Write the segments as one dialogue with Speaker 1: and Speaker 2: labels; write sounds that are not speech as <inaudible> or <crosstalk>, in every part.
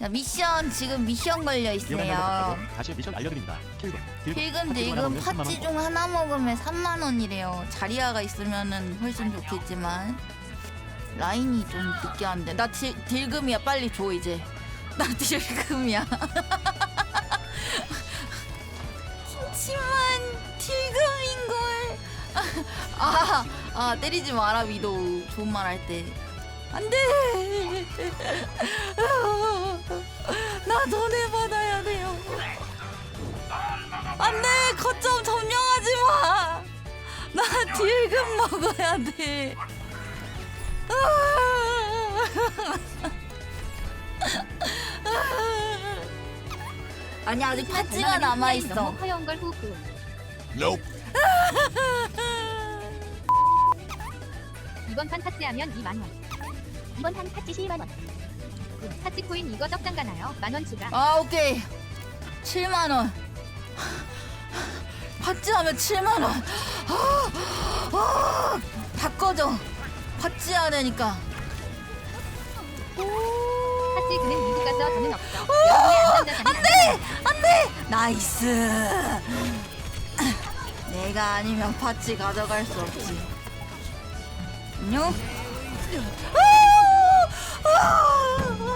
Speaker 1: 자, 미션 지금 미션 걸려 있어요.
Speaker 2: 다시 미션 알려드립니다. 필금,
Speaker 1: 필금 파츠 중 하나 먹으면 3만 원이래요. 자리아가 있으면은 훨씬 좋겠지만 라인이 좀 느끼한데. 나 딜, 딜금이야. 빨리 줘 이제. <laughs> 나 딜금이야. 그렇지만 딜금인 걸. 아, 아 때리지 마라 위도우. 좋은 말 할 때. 안돼. 나 돈을 받아야 돼요. 안돼 거점 점령하지 마. 나 딜금 먹어야 돼. 아니 아직 파츠가 남아 있어.
Speaker 3: 허여운 걸 후후. 이번 판 파츠하면 2만 원.
Speaker 4: 이번 판 파츠 10만 원.
Speaker 3: 파츠 코인 이거 적당 가나요? 만원 추가.
Speaker 1: 아 오케이 7만 원. 파츠 하면 7만 원. 아, 아, 다 꺼져. 파츠 해야 되니까.
Speaker 3: 파츠 그는 미국 가서 저는 없어. 여러분의 안전자산이
Speaker 1: 안돼 안돼 나이스 내가 아니면 파츠 가져갈 수 없지 안녕 파 츠 안돼 안돼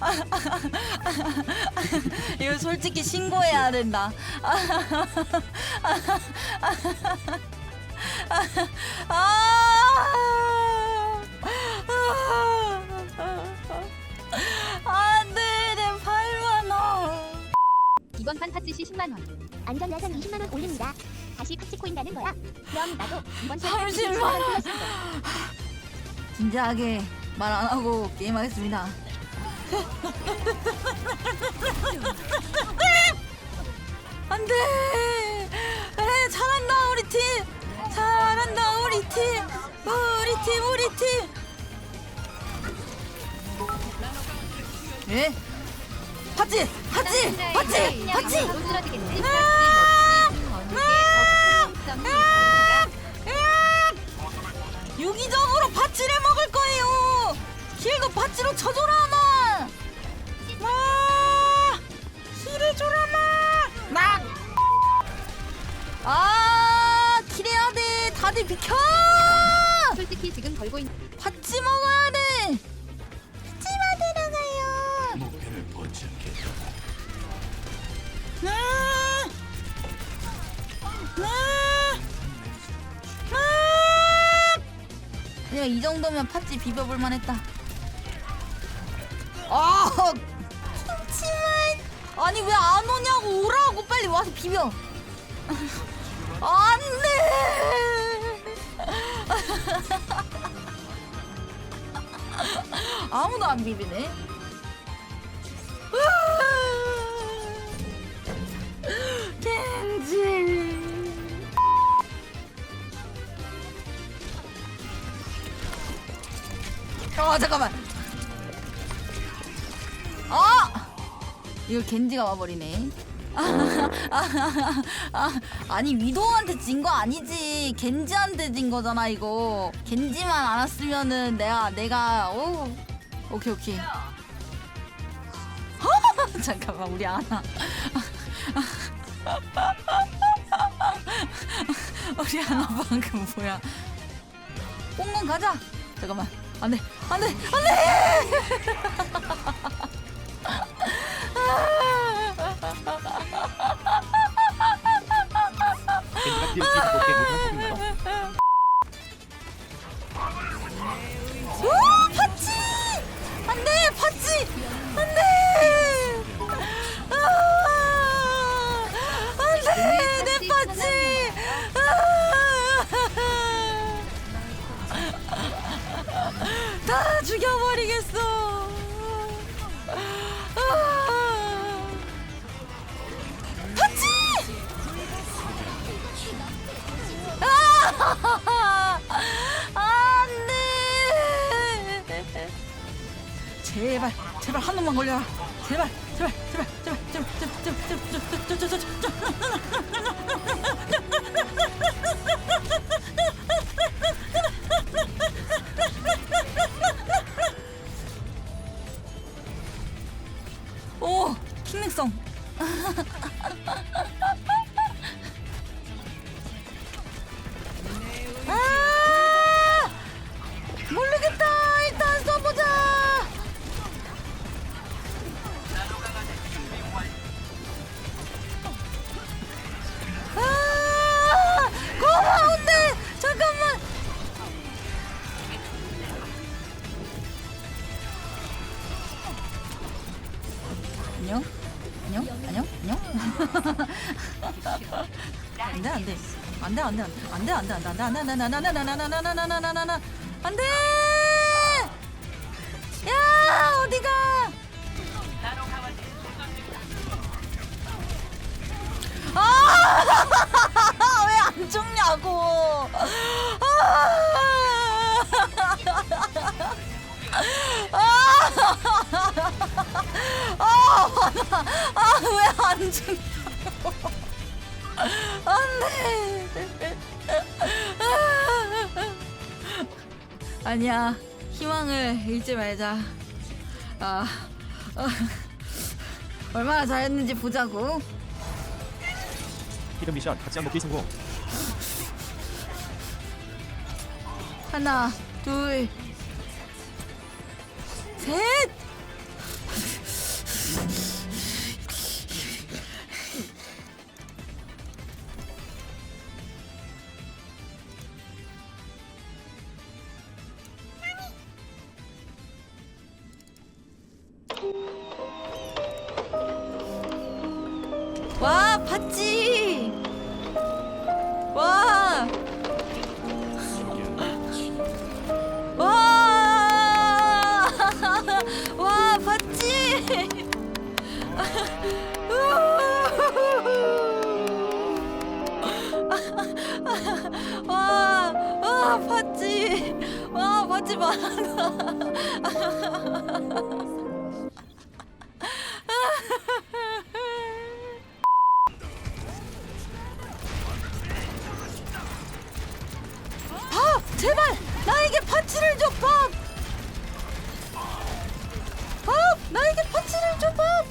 Speaker 1: <laughs> 이거 솔직히 신고해야 된다. <laughs> 안돼 내 8만 원.
Speaker 3: 이번 판 파츠 시 10만 원.
Speaker 4: 안전 야산 20만 원 올립니다. 다시 파츠 코인 가는 거야. 그럼 나도 이번 판 파츠
Speaker 1: 30만
Speaker 4: 10만 원 플러스
Speaker 1: 진지하게 말 안 하고 게임하겠습니다. 안 돼. 그래 잘한다 우리 팀. 잘한다 우리 팀. 우리 팀 우리 팀. 예? 아!
Speaker 3: 먹지. 어느 게더 있습니까?
Speaker 1: 유기적으로 파츠를 먹을 거예요. 힐도 파츠로 쳐줘라 나. 힐을 줘라 나. 나. 아, 킬해야 돼. 다들 비켜.
Speaker 3: 솔직히 지금 걸고 있는
Speaker 1: 파츠 먹어야 돼. 파츠만 들어가요.
Speaker 2: 목표를 포착했다.
Speaker 1: 아, 아, 아. 그냥 이 정도면 팥찌 비벼볼 만 했다. 아. 아니 왜 안 오냐고 오라고 빨리 와서 비벼. 안 돼. 아무도 안 비비네. 겐지. 어 잠깐만. 이거 겐지가 와버리네. 아, 아니 위도우한테 진 거 아니지. 겐지한테 진 거잖아 이거. 겐지만 안 왔으면은 내가 내가 오 오케이 오케이. <laughs> 잠깐만 우리 아나. <laughs> 우리 아나 방금 뭐야? 꽁꽁 가자. 잠깐만. 안돼 안돼 안돼 제발 제발 한 놈만 걸려라 제발 제발 제발 제발 제발 제발 제발 제발 제발 제발 제발 오 킹넥성 안돼 안돼 안돼 안돼 안돼 안돼 안돼 안돼 안돼 안돼 안돼 안돼 안돼 안돼 안돼 야 어디가 아왜 안 죽냐고 아왜 안 죽냐고 안돼 아니야 희망을 잃지 말자 아, 아 얼마나 잘했는지 보자고
Speaker 2: 히든 미션 같이 한 먹기 성공.
Speaker 1: 하나 둘 셋! 봤지 와 <laughs> <laughs> 와! 와, 봤지? 와, 와, 봤지? 와, 봤지 마. 밥! <laughs> 제발! 나에게 파츠를 줘, 밥! 밥! 나에게 파츠를 줘, 밥!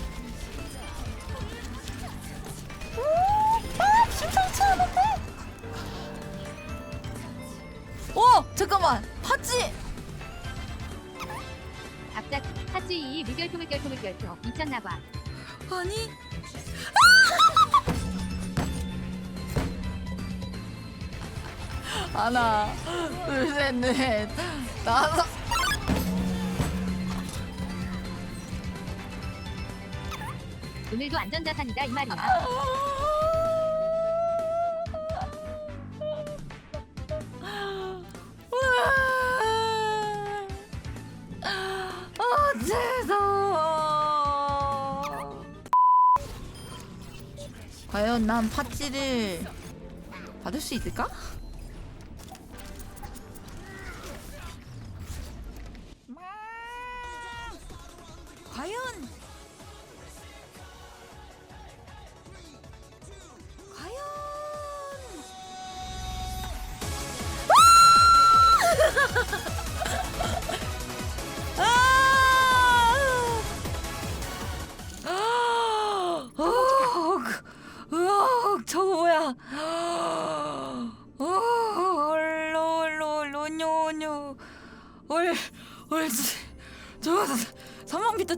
Speaker 1: 오, 밥! 심상치 않은데? 오! 잠깐만! 파츠!
Speaker 3: 갑작 하츠이 물결표 물결표 물결표 미쳤나봐.
Speaker 1: 아니? 하나, 둘, 셋, 넷, 다섯.
Speaker 3: 오늘도 안전자산이다 이 말이야.
Speaker 1: 아, 죄송. 과연 난 팥찌를 받을 수 있을까?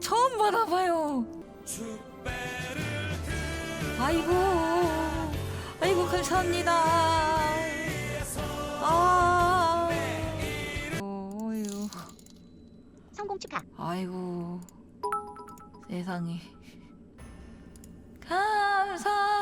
Speaker 1: 처음 받아봐요. 아이고, 아이고 감사합니다. 아, 어유.
Speaker 4: 성공 축하.
Speaker 1: 아이고, 세상에. 감사.